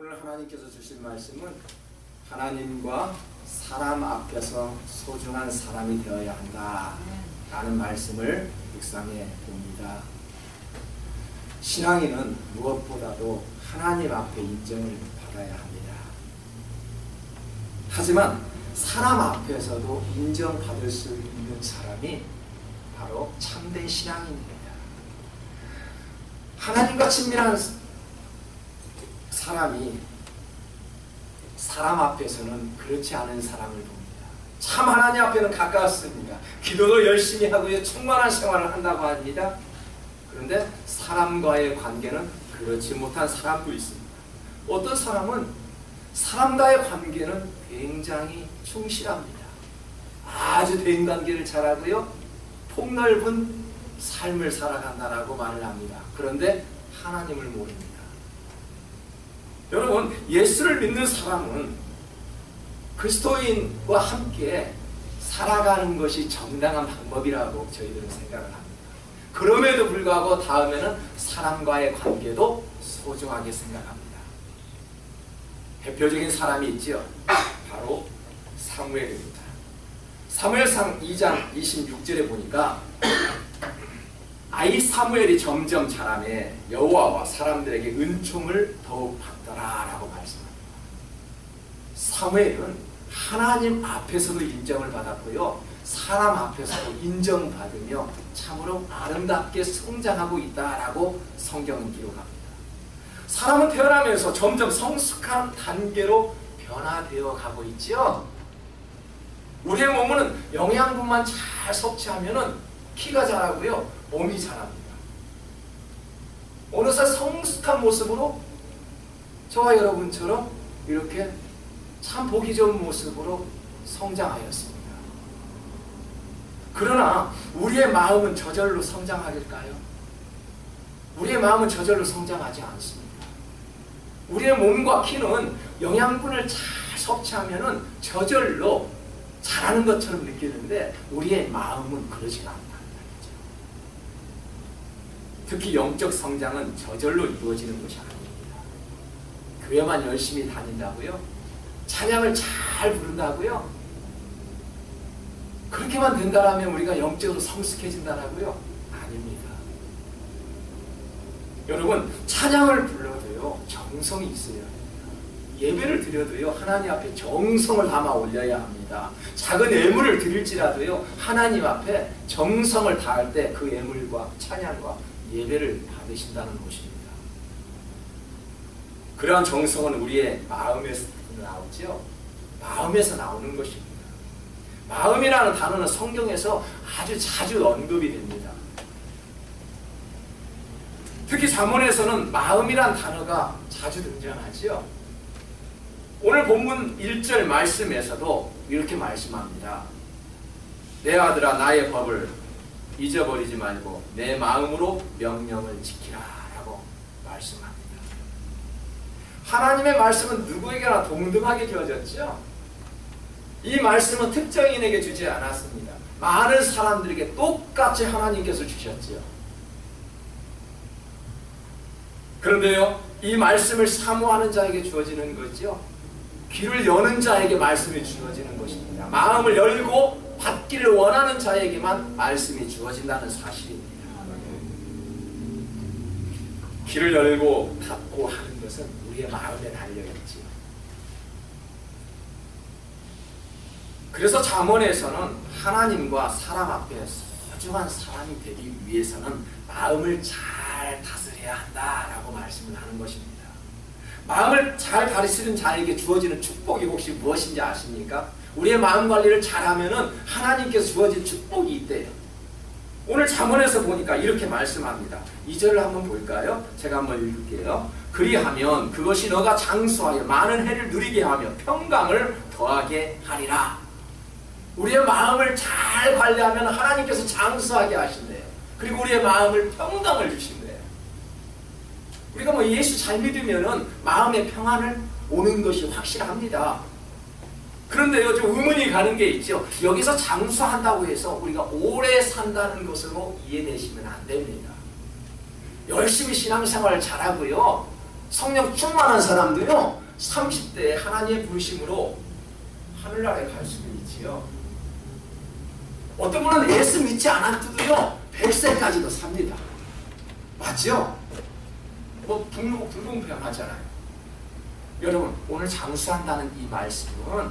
오늘 하나님께서 주신 말씀은 하나님과 사람 앞에서 소중한 사람이 되어야 한다. 라는 말씀을 묵상해 봅니다. 신앙인은 무엇보다도 하나님 앞에 인정을 받아야 합니다. 하지만 사람 앞에서도 인정받을 수 있는 사람이 바로 참된 신앙인입니다. 하나님과 친밀한 사람이 사람 앞에서는 그렇지 않은 사람을 봅니다. 참 하나님 앞에는 가까웠습니다. 기도도 열심히 하고요. 충만한 생활을 한다고 합니다. 그런데 사람과의 관계는 그렇지 못한 사람도 있습니다. 어떤 사람은 사람과의 관계는 굉장히 충실합니다. 아주 대인관계를 잘하고요. 폭넓은 삶을 살아간다라고 말을 합니다. 그런데 하나님을 모릅니다. 여러분 예수를 믿는 사람은 그리스도인과 함께 살아가는 것이 정당한 방법이라고 저희들은 생각을 합니다. 그럼에도 불구하고 다음에는 사람과의 관계도 소중하게 생각합니다. 대표적인 사람이 있죠. 바로 사무엘입니다. 사무엘상 2장 26절에 보니까 아이 사무엘이 점점 자라매 여호와와 사람들에게 은총을 더욱 받더라라고 말씀합니다. 사무엘은 하나님 앞에서도 인정을 받았고요. 사람 앞에서도 인정받으며 참으로 아름답게 성장하고 있다라고 성경은 기록합니다. 사람은 태어나면서 점점 성숙한 단계로 변화되어 가고 있죠. 우리의 몸은 영양분만 잘 섭취하면 키가 자라고요. 몸이 자랍니다. 어느새 성숙한 모습으로 저와 여러분처럼 이렇게 참 보기 좋은 모습으로 성장하였습니다. 그러나 우리의 마음은 저절로 성장하길까요? 우리의 마음은 저절로 성장하지 않습니다. 우리의 몸과 키는 영양분을 잘 섭취하면 저절로 자라는 것처럼 느끼는데 우리의 마음은 그러지가 않다. 특히 영적 성장은 저절로 이루어지는 것이 아닙니다. 교회만 열심히 다닌다고요? 찬양을 잘 부른다고요? 그렇게만 된다면 우리가 영적으로 성숙해진다고요? 아닙니다. 여러분 찬양을 불러도요 정성이 있어야 합니다. 예배를 드려도요 하나님 앞에 정성을 담아 올려야 합니다. 작은 예물을 드릴지라도요 하나님 앞에 정성을 다할 때 그 예물과 찬양과 예배를 받으신다는 것입니다. 그러한 정성은 우리의 마음에서 나오죠. 마음에서 나오는 것입니다. 마음이라는 단어는 성경에서 아주 자주 언급이 됩니다. 특히 잠언에서는 마음이란 단어가 자주 등장하지요. 오늘 본문 1절 말씀에서도 이렇게 말씀합니다. 내 아들아 나의 법을 잊어버리지 말고 내 마음으로 명령을 지키라 라고 말씀합니다. 하나님의 말씀은 누구에게나 동등하게 주어졌죠. 이 말씀은 특정인에게 주지 않았습니다. 많은 사람들에게 똑같이 하나님께서 주셨지요. 그런데요, 이 말씀을 사모하는 자에게 주어지는 거죠. 귀를 여는 자에게 말씀이 주어지는 것입니다. 마음을 열고 받기를 원하는 자에게만 말씀이 주어진다는 사실입니다. 길을 열고 닫고 하는 것은 우리의 마음에 달려있지. 그래서 잠언에서는 하나님과 사람 앞에 소중한 사람이 되기 위해서는 마음을 잘 다스려야 한다라고 말씀을 하는 것입니다. 마음을 잘 다스리는 자에게 주어지는 축복이 혹시 무엇인지 아십니까? 우리의 마음 관리를 잘하면은 하나님께서 주어진 축복이 있대요. 오늘 잠언에서 보니까 이렇게 말씀합니다. 2절을 한번 볼까요? 제가 한번 읽을게요. 그리하면 그것이 너가 장수하여 많은 해를 누리게 하며 평강을 더하게 하리라. 우리의 마음을 잘 관리하면 하나님께서 장수하게 하신대요. 그리고 우리의 마음을 평강을 주신대요. 우리가 뭐 예수 잘 믿으면은 마음의 평안을 오는 것이 확실합니다. 그런데 요즘 의문이 가는 게 있죠. 여기서 장수한다고 해서 우리가 오래 산다는 것으로 이해되시면 안 됩니다. 열심히 신앙생활 잘하고요. 성령 충만한 사람도요 30대에 하나님의 부르심으로 하늘나라에 갈 수도 있지요. 어떤 분은 예수 믿지 않았어도요 100세까지도 삽니다. 맞죠? 뭐 불, 불공평하잖아요. 여러분 오늘 장수한다는 이 말씀은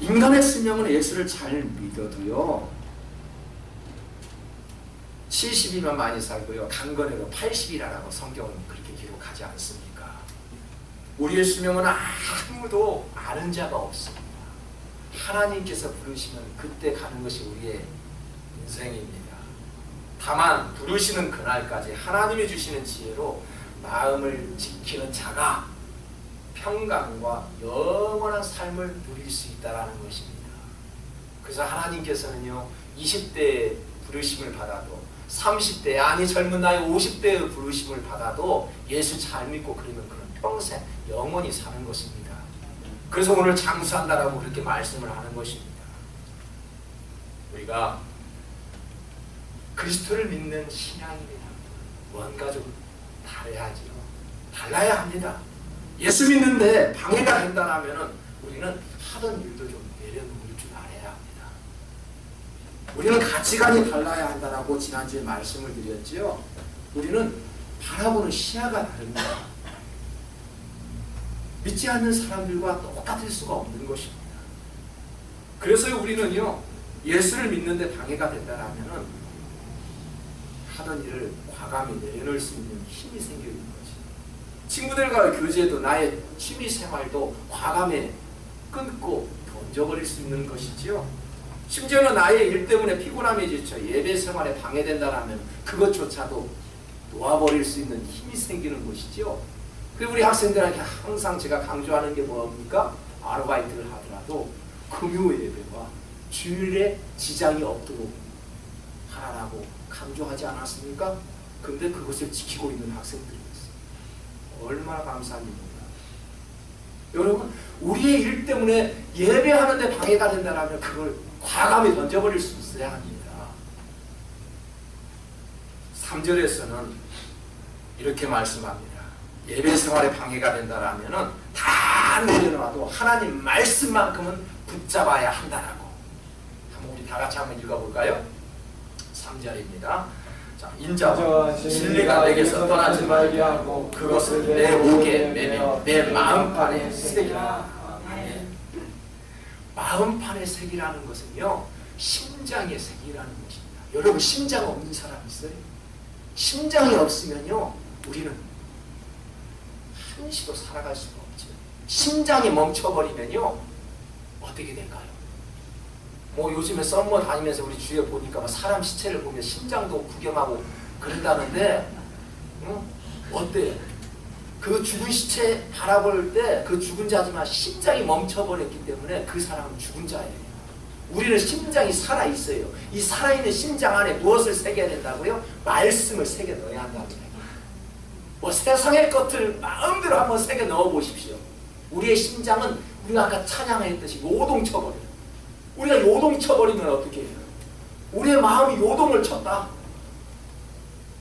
인간의 수명은 예수를 잘 믿어도요 70이면 많이 살고요 강건해도 80이라고 성경은 그렇게 기록하지 않습니까? 우리의 수명은 아무도 아는 자가 없습니다. 하나님께서 부르시면 그때 가는 것이 우리의 인생입니다. 다만 부르시는 그날까지 하나님이 주시는 지혜로 마음을 지키는 자가 평강과 영원한 삶을 누릴 수 있다는 것입니다. 그래서 하나님께서는요 20대 부르심을 받아도 30대 아니 젊은 나이 50대의 부르심을 받아도 예수 잘 믿고 그러면 그런 평생 영원히 사는 것입니다. 그래서 오늘 장수한다라고 그렇게 말씀을 하는 것입니다. 우리가 그리스도를 믿는. 뭔가 좀 달라야죠. 달라야 합니다. 예수 믿는데 방해가 된다면 우리는 하던 일도 좀 내려놓을 줄 알아야 합니다. 우리는 가치관이 달라야 한다라고 지난주에 말씀을 드렸지요. 우리는 바라보는 시야가 다릅니다. 믿지 않는 사람들과 똑같을 수가 없는 것입니다. 그래서 우리는요, 예수를 믿는데 방해가 된다면 하던 일을 과감히 내려놓을 수 있는 힘이 생겨 있는 거지. 친구들과 교제도 나의 취미 생활도 과감히 끊고 던져버릴 수 있는 것이지요. 심지어는 나의 일 때문에 피곤함이 지쳐 예배 생활에 방해된다면 그것조차도 놓아버릴 수 있는 힘이 생기는 것이지요. 그리고 우리 학생들에게 항상 제가 강조하는 게 뭡니까? 아르바이트를 하더라도 금요 예배와 주일에 지장이 없도록 하라고 강조하지 않았습니까? 근데 그것을 지키고 있는 학생들이 있어요. 얼마나 감사합니까? 여러분, 우리의 일 때문에 예배하는 데 방해가 된다면 그걸 과감히 던져버릴 수 있어야 합니다. 3절에서는 이렇게 말씀합니다. 예배 생활에 방해가 된다라면은 다 내려놔도 하나님 말씀만큼은 붙잡아야 한다라고. 한번 우리 다 같이 한번 읽어볼까요? 3절입니다. 자, 인자와 진리가 내게서 떠나지 말게 하고 그것을 내 목에 매며 내 마음판에 새기라. 마음판에 새기라는 것은요 심장에 새기라는 것입니다. 여러분 심장 없는 사람 있어요? 심장이 없으면요 우리는 한시도 살아갈 수가 없죠. 심장이 멈춰버리면요 어떻게 될까요? 뭐 요즘에 썸머 다니면서 우리 주위에 보니까 뭐 사람 시체를 보면 심장도 구경하고 그런다는데 응? 어때요? 그 죽은 시체 바라볼 때 그 죽은 자지만 심장이 멈춰버렸기 때문에 그 사람은 죽은 자예요. 우리는 심장이 살아있어요. 이 살아있는 심장 안에 무엇을 새겨야 된다고요? 말씀을 새겨 넣어야 거예요. 뭐 세상의 것을 마음대로 한번 새겨 넣어 보십시오. 우리의 심장은 우리가 아까 찬양했듯이 요동쳐버려요. 우리가 요동쳐버리면 어떻게 해요? 우리의 마음이 요동을 쳤다.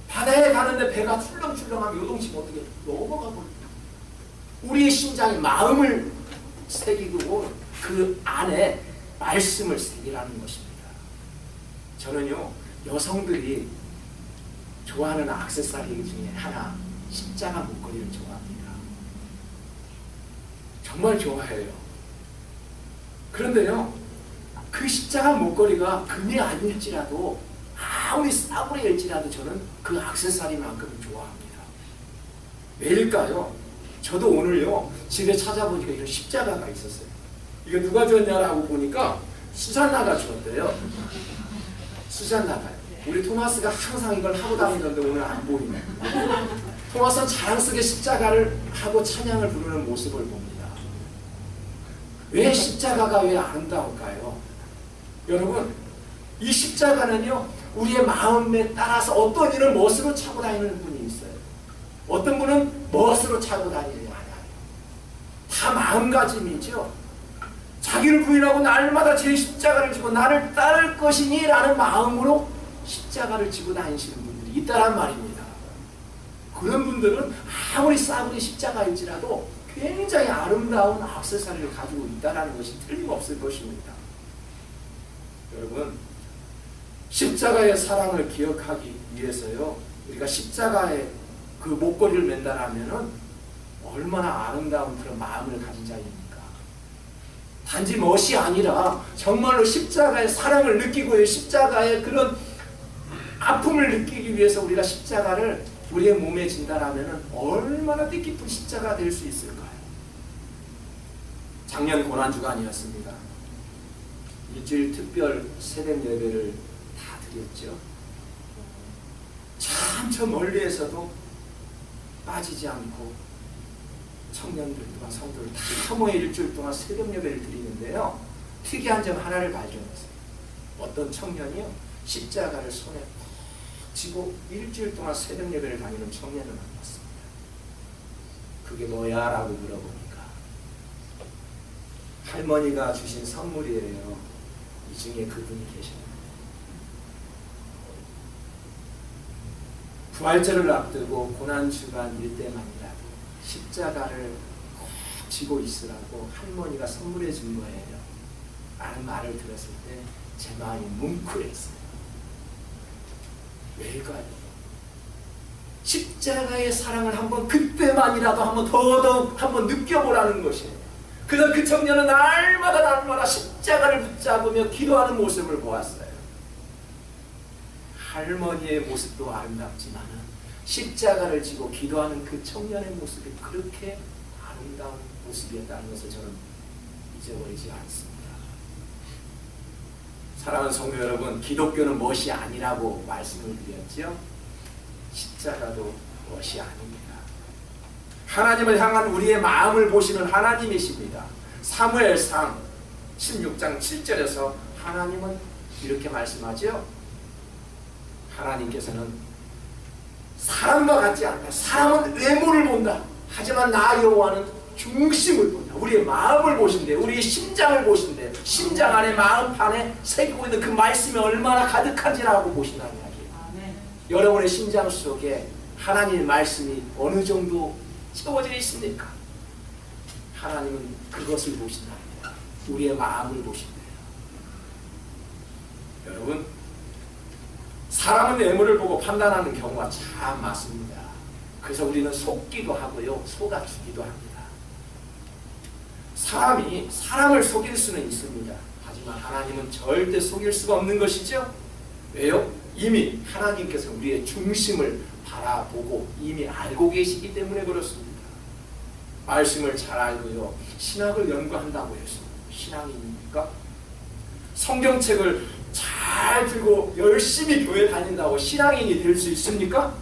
바다에 가는데 배가 출렁출렁하면 요동치면 어떻게? 넘어가 버려요. 우리의 심장이 마음을 새기고 그 안에 말씀을 새기라는 것입니다. 저는요, 여성들이 좋아하는 악세사리 중에 하나, 십자가 목걸이를 좋아합니다. 정말 좋아해요. 그런데요, 그 십자가 목걸이가 금이 아닐지라도 아무리 싸구려일지라도 저는 그 악세사리만큼 좋아합니다. 왜일까요? 저도 오늘요 집에 찾아보니까 이런 십자가가 있었어요. 이거 누가 줬냐라고 보니까 수산나가 줬대요. 수산나가요. 우리 토마스가 항상 이걸 하고 다니는데 오늘 안 보이네. 토마스는 자랑스럽게 십자가를 하고 찬양을 부르는 모습을 봅니다. 왜 십자가가 왜 아름다울까요? 여러분, 이 십자가는요, 우리의 마음에 따라서 어떤 일을 멋으로 차고 다니는 분이 있어요. 어떤 분은 멋으로 차고 다니는 하나요. 다 마음가짐이죠. 자기를 부인하고 날마다 제 십자가를 지고 나를 따를 것이니 라는 마음으로 십자가를 지고 다니시는 분들이 있다란 말입니다. 그런 분들은 아무리 싸구려 십자가일지라도 굉장히 아름다운 악세사리를 가지고 있다는 것이 틀림없을 것입니다. 여러분 십자가의 사랑을 기억하기 위해서요 우리가 십자가의 그 목걸이를 맨다라면은 얼마나 아름다운 그런 마음을 가진 자입니까? 단지 멋이 아니라 정말로 십자가의 사랑을 느끼고 십자가의 그런 아픔을 느끼기 위해서 우리가 십자가를 우리의 몸에 진다라면 얼마나 뜻깊은 십자가 될 수 있을까요? 작년 고난주간이었습니다. 일주일 특별 새벽 예배를 다 드렸죠. 참 저 멀리에서도 빠지지 않고 청년들 또한 성도를 다 모여 일주일 동안 새벽 예배를 드리는데요. 특이한 점 하나를 발견했어요. 어떤 청년이요. 십자가를 손에 쥐고 일주일 동안 새벽 예배를 다니는 청년을 만났습니다. 그게 뭐야? 라고 물어보니까 할머니가 주신 선물이에요. 이 중에 그분이 계셨는데 부활절을 앞두고 고난 주간일 때만이라도 십자가를 꼭 쥐고 있으라고 할머니가 선물해 준 거예요. 라는 말을 들었을 때 제 마음이 뭉클했어요. 왜일까요? 십자가의 사랑을 한번 그때만이라도 한번 더더욱 한번 느껴보라는 것이에요. 그래서 그 청년은 날마다 날마다 십자가 를 붙잡으며 기도하는 모습을 보았어요. 할머니의 모습도 아름답지만 십자가를 지고 기도하는 그 청년의 모습이 그렇게 아름다운 모습이었다는 것을 저는 잊어버리지 않습니다. 사랑하는 성도 여러분, 기독교는 멋이 아니라고 말씀을 드렸죠. 십자가도 멋이 아닙니다. 하나님을 향한 우리의 마음을 보시는 하나님이십니다. 사무엘상 16장 7절에서 하나님은 이렇게 말씀하죠. 하나님께서는 사람과 같지 않다. 사람은 외모를 본다. 하지만 나 여호와는 중심을 본다. 우리의 마음을 보신대. 우리의 심장을 보신대. 심장 안에 마음판에 새기고 있는 그 말씀이 얼마나 가득한지라고 보신다는 이야기예요. 아멘. 여러분의 심장 속에 하나님의 말씀이 어느 정도 채워져 있습니까? 하나님은 그것을 보신답니다. 우리의 마음을 보신대요. 여러분 사람은 외모를 보고 판단하는 경우가 참 많습니다. 그래서 우리는 속기도 하고요. 속아주기도 합니다. 사람이 사람을 속일 수는 있습니다. 하지만 하나님은 절대 속일 수가 없는 것이죠. 왜요? 이미 하나님께서 우리의 중심을 바라보고 이미 알고 계시기 때문에 그렇습니다. 말씀을 잘 알고요. 신학을 연구한다고 해서 신앙인입니까? 성경책을 잘 들고 열심히 교회 다닌다고 신앙인이 될 수 있습니까?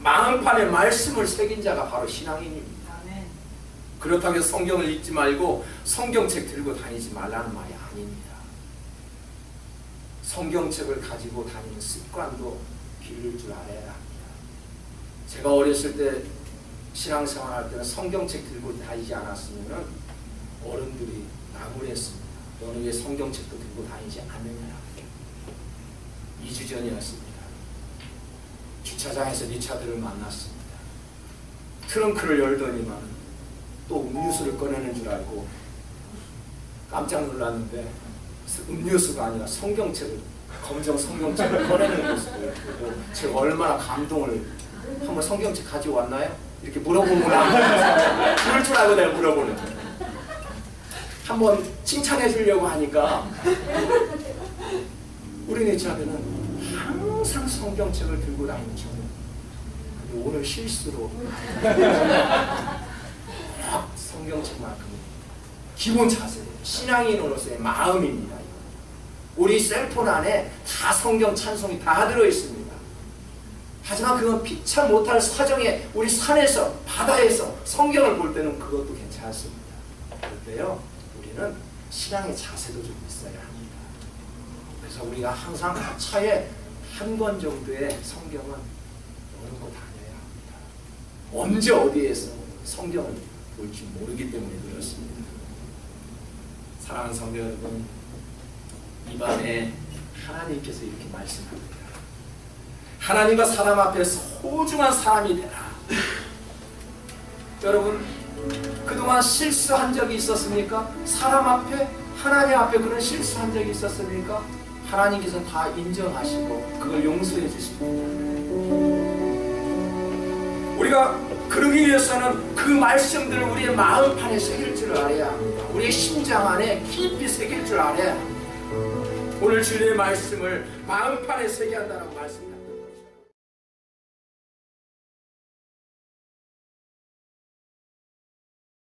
마음판에 말씀을 새긴 자가 바로 신앙인입니다. 그렇다고 성경을 읽지 말고 성경책 들고 다니지 말라는 말이 아닙니다. 성경책을 가지고 다니는 습관도 기를 줄 알아야 합니다. 제가 어렸을 때 신앙생활 할 때는 성경책 들고 다니지 않았으면 어른들이 나무랬습니다. 너는 왜 성경책도 들고 다니지 않느냐 2주 전이었습니다. 주차장에서 네 차들을 만났습니다. 트렁크를 열더니만 또 음료수를 꺼내는 줄 알고 깜짝 놀랐는데 음료수가 아니라 성경책을 검정 성경책을 꺼내는 모습을 보고 제가 얼마나 감동을 한번 성경책 가지고 왔나요? 이렇게 물어보면 안 그럴 줄 알고 내가 물어보는 한번 칭찬해 주려고 하니까 우리 네 자들은 항상 성경책을 들고 다니는 중 오늘 실수로 성경책만큼 기본 자세, 신앙인으로서의 마음입니다. 우리 셀폰 안에 다 성경 찬송이 다 들어있습니다. 하지만 그건 피차 못할 사정에 우리 산에서 바다에서 성경을 볼 때는 그것도 괜찮습니다. 그런데요, 우리는 신앙의 자세도 좀 있어야 합니다. 그래서 우리가 항상 차에 한 권 정도의 성경은 열고 다녀야 합니다. 언제 어디에서 성경을 볼지 모르기 때문에 그렇습니다. 사랑하는 성도 여러분, 이 밤에 하나님께서 이렇게 말씀합니다. 하나님과 사람 앞에 소중한 사람이 되라. 여러분 그동안 실수한 적이 있었습니까? 사람 앞에 하나님 앞에 그런 실수한 적이 있었습니까? 하나님께서 다 인정하시고 그걸 용서해 주십니다. 우리가 그러기 위해서는 그 말씀들을 우리의 마음판에 새길 줄 알아야 합니다. 우리의 심장 안에 깊이 새길 줄 알아야 합니다. 오늘 주님의 말씀을 마음판에 새겨야 한다는 말씀입니다.